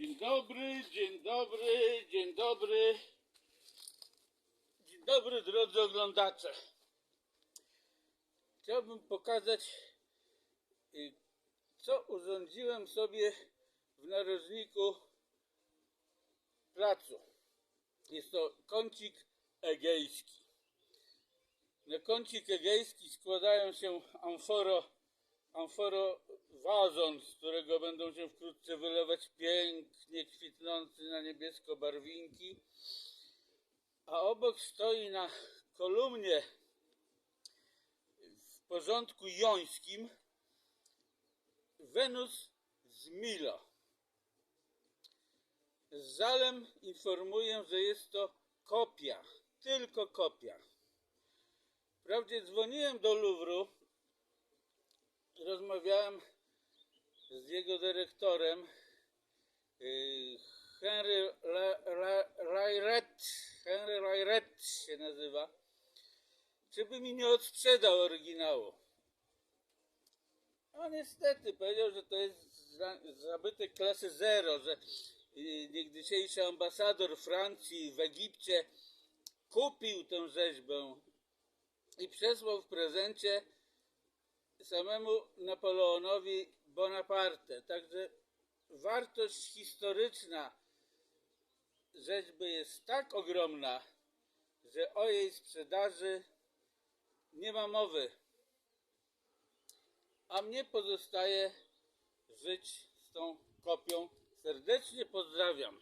Dzień dobry, dzień dobry, dzień dobry. Dzień dobry, drodzy oglądacze. Chciałbym pokazać, y, co urządziłem sobie w narożniku placu. Jest to kącik egejski. Na kącik egejski składają się amforo, amforo wazon, z którego będą się wkrótce wylewać pięknie kwitnący na niebiesko barwinki. A obok stoi na kolumnie w porządku jońskim Wenus z Milo. Z żalem informuję, że jest to kopia, tylko kopia. Wprawdzie dzwoniłem do Louvru, rozmawiałem z jego dyrektorem, yy, Henry Lairet, Henry Lairet się nazywa, czy by mi nie odsprzedał oryginału. A niestety powiedział, że to jest za- zabytek klasy zero, że yy, niegdysiejszy ambasador Francji w Egipcie kupił tę rzeźbę i przesłał w prezencie samemu Napoleonowi Bonaparte. Także wartość historyczna rzeźby jest tak ogromna, że o jej sprzedaży nie ma mowy. A mnie pozostaje żyć z tą kopią. Serdecznie pozdrawiam.